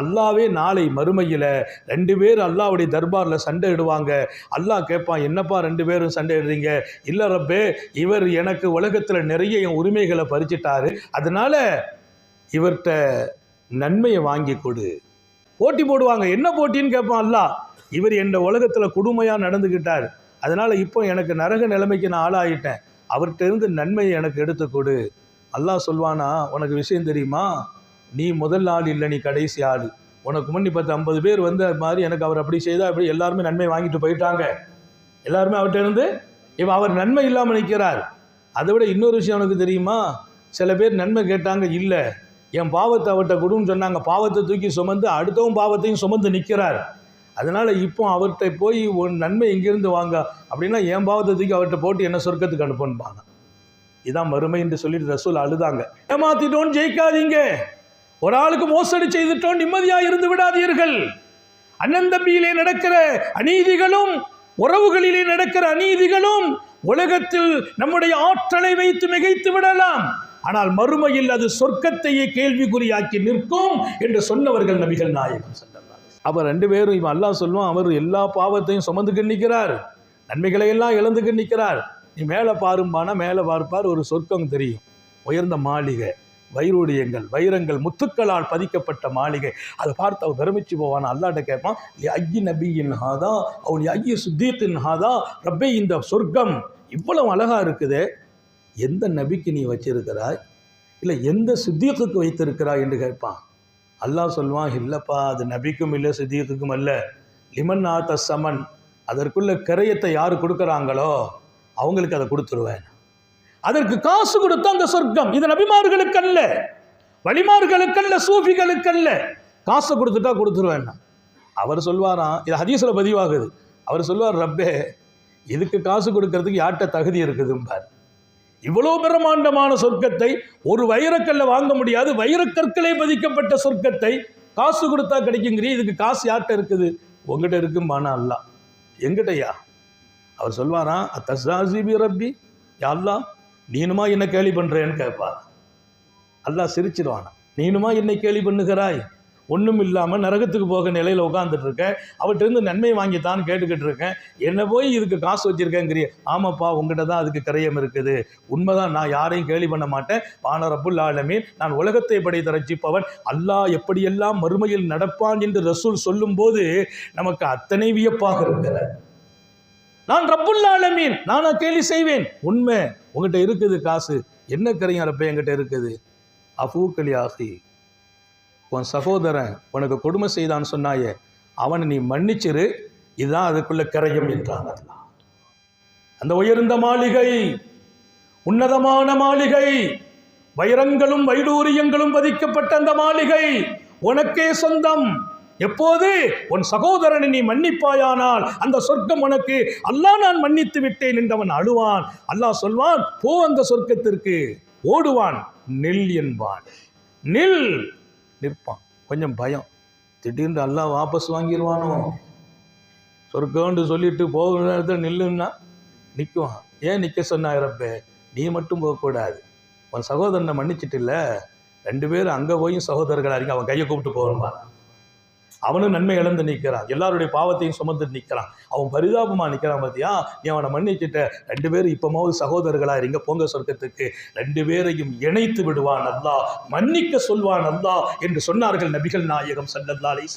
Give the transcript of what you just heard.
அல்லாவே நாளை மறுமையில் ரெண்டு பேர் அல்லாவுடைய தர்பாரில் சண்டை இடுவாங்க அல்லாஹ் கேட்பான் என்னப்பா ரெண்டு பேரும் சண்டை இடுறீங்க இல்லை ரப்பே இவர் எனக்கு உலகத்தில் நிறைய என் உரிமைகளை பறிச்சிட்டாரு. அதனால இவர்கிட்ட நன்மையை வாங்கி கொடு. போட்டி போடுவாங்க. என்ன போட்டின்னு கேட்பான் அல்லாஹ். இவர் என் உலகத்தில் கொடுமையாக நடந்துக்கிட்டார் அதனால் இப்போ எனக்கு நரக நிலைமைக்கு நான் ஆளாயிட்டேன். அவர்கிட்ட இருந்து நன்மையை எனக்கு எடுத்து கொடு. அல்லாஹ் சொல்வானா உனக்கு விஷயம் தெரியுமா? நீ முதல் ஆள் இல்லை நீ கடைசி ஆள். உனக்கு முன்னி பத்து ஐம்பது பேர் வந்து அது மாதிரி எனக்கு அவர் அப்படி செய்தால் அப்படி எல்லாருமே நன்மை வாங்கிட்டு போயிட்டாங்க. எல்லாருமே அவர்கிட்ட இருந்து இப்போ அவர் நன்மை இல்லாமல் நிற்கிறார் அதை விட இன்னொரு விஷயம் உனக்கு தெரியுமா? சில பேர் நன்மை கேட்டாங்க இல்லை. என் பாவத்தை அவர்கிட்ட கொடுன்னு சொன்னாங்க. பாவத்தை தூக்கி சுமந்து அடுத்தவும் பாவத்தையும் சுமந்து நிற்கிறார் அதனால் இப்போ அவர்கிட்ட போய் உன் நன்மை எங்கேருந்து வாங்க. அப்படின்னா என் பாவத்தை தூக்கி அவர்கிட்ட போட்டு என்ன சொர்க்கத்துக்கு அனுப்புன்பாங்க. இதான் மறுமை என்று சொல்லிட்டு ரசூல் அழுதாங்க. ஏமாத்திட்டோன்னு ஜெயிக்காதீங்க. ஒரு ஆளுக்கு மோசடி செய்துட்டோம் நிம்மதியாக இருந்து விடாதீர்கள். அண்ணன் தம்பியிலே நடக்கிற அநீதிகளும் உறவுகளிலே நடக்கிற அநீதிகளும் உலகத்தில் நம்முடைய ஆற்றலை வைத்து மிகைத்து விடலாம். ஆனால் மறுமையில் அது சொர்க்கத்தையே கேள்விக்குறியாக்கி நிற்கும் என்று சொன்னவர்கள் நபிகள் நாயகம் சென்றனர் அவர் ரெண்டு பேரும் இவன் அல்லாஹ் சொல்லுவான் அவர் எல்லா பாவத்தையும் சுமந்துக்கு நிற்கிறார். நன்மைகளை எல்லாம் இழந்துக்கு நிற்கிறார். நீ மேலே பாரும்பானா மேலே பார்ப்பார் ஒரு சொர்க்கம் தெரியும். உயர்ந்த மாளிகை. வைரூடியங்கள் வைரங்கள் முத்துக்களால் பதிக்கப்பட்ட மாளிகை. அதை பார்த்து அவன் பிரமிச்சு போவான். அல்லாட்ட கேட்பான் ஐயி நபியின் ஹாதா அவன் ஐயி சுத்தீத்தின் ஹாதா ரப்பே இந்த சொர்க்கம். இவ்வளவு அழகா இருக்குது. எந்த நபிக்கு நீ வச்சிருக்கிறாய்? இல்லை எந்த சித்தியத்துக்கு வைத்திருக்கிறாய் என்று கேட்பான். அல்லாஹ் சொல்லுவான் இல்லைப்பா அது நபிக்கும் இல்லை சித்தியத்துக்கும் அல்ல. லிமன் ஆத்த சமன். அதற்குள்ள கரையத்தை யார் கொடுக்குறாங்களோ அவங்களுக்கு அதை கொடுத்துருவேன். அதற்கு காசு கொடுத்த அந்த சொர்க்கம். இது நபிமார்களுக்கல்ல. வழிமார்களுக்கல்ல சூஃபிகளுக்கல்ல. காசை கொடுத்துட்டா கொடுத்துருவேன் அவர் சொல்வாராம் இது ஹதீஸில் பதிவாகுது. அவர் சொல்வார் ரப்பே இதுக்கு காசு கொடுக்கறதுக்கு யார்கிட்ட தகுதி இருக்குதும்பார். இவ்வளோ பிரம்மாண்டமான சொர்க்கத்தை ஒரு வைரக்கல்ல வாங்க முடியாது. வைரக்கற்களே பதிக்கப்பட்ட சொர்க்கத்தை காசு கொடுத்தா கிடைக்குங்கிறீ இதுக்கு காசு யார்கிட்ட இருக்குது? உங்ககிட்ட இருக்கும்பானா அல்லா. எங்கிட்டயா? அவர் சொல்வாராம் அத்தஸ்தாசிபி ரப்பி யா அல்லாஹ் நீனுமா என்ன கேலி பண்ணுறேன்னு கேட்பார் அல்லாஹ் சிரிச்சிடுவானா. நீனுமா என்னை கேலி பண்ணுகிறாய்? ஒன்றும் இல்லாமல் நரகத்துக்கு போக நிலையில் உட்காந்துட்டு இருக்கேன் அவற்றிருந்து நன்மை வாங்கித்தான் கேட்டுக்கிட்டு இருக்கேன் என்ன போய் இதுக்கு காசு வச்சுருக்கேங்கிறிய. ஆமாப்பா உங்ககிட்ட தான் அதுக்கு கரையம் இருக்குது. உண்மைதான் நான் யாரையும் கேலி பண்ண மாட்டேன். வானரப்புல் ஆலமீன். நான் உலகத்தை படைத்த ரச்சிப்பவன் அல்லாஹ் எப்படியெல்லாம் மறுமையில் நடப்பான் என்று ரசூல் சொல்லும்போது நமக்கு அத்தனை வியப்பாக இருக்கிறது. நான் ரப்புல் ஆலமீன் நானா கேலி செய்வேன். உண்மை உங்ககிட்ட இருக்குது காசு. என்ன கரையும் ரப்ப என்கிட்ட இருக்குது? அஃபூக்கலி ஆகி உன் சகோதரன் உனக்கு கொடுமை செய்தான்னு சொன்னாயே அவனை நீ மன்னிச்சிரு இதுதான் அதுக்குள்ள கரையும் என்றான் அந்த உயர்ந்த மாளிகை உன்னதமான மாளிகை வைரங்களும் வைடூரியங்களும் பதிக்கப்பட்ட அந்த மாளிகை உனக்கே சொந்தம். எப்போது? உன் சகோதரனை நீ மன்னிப்பாயானால் அந்த சொர்க்கம் உனக்கு அல்லாஹ் நான் மன்னித்து விட்டேன் என்றவன் அழுவான். அல்லாஹ் சொல்வான் போ அந்த சொர்க்கத்திற்கு ஓடுவான் நெல் என்பான். நெல் நிற்பான். கொஞ்சம் பயம். திடீர்னு அல்லாஹ் வாபஸ் வாங்கிடுவானோ சொர்க்கம்னு சொல்லிட்டு போகிற நேரத்தில் நில்லுன்னா நிற்குவான் ஏன் நிற்க சொன்னாயிரப்பே நீ மட்டும் போகக்கூடாது உன் சகோதரனை மன்னிச்சிட்டில்ல? ரெண்டு பேரும் அங்கே போயும் சகோதரர்களாக இருக்கு? அவன் கையை கூப்பிட்டு போகணுமா அவனும் நன்மை இழந்து நிற்கிறான். எல்லாருடைய பாவத்தையும் சுமந்து நிற்கிறான். அவன் பரிதாபமாக நிற்கிறான் பார்த்தியா நீ அவனை மன்னிச்சிட்ட. ரெண்டு பேரும் இப்போமாவது சகோதரர்களாக இருங்க போங்க சொர்க்கத்துக்கு. ரெண்டு பேரையும் இணைத்து விடுவான் அல்லா மன்னிக்க சொல்வான் அல்லா என்று சொன்னார்கள் நபிகள் நாயகம் ஸல்லல்லாஹு அலைஹி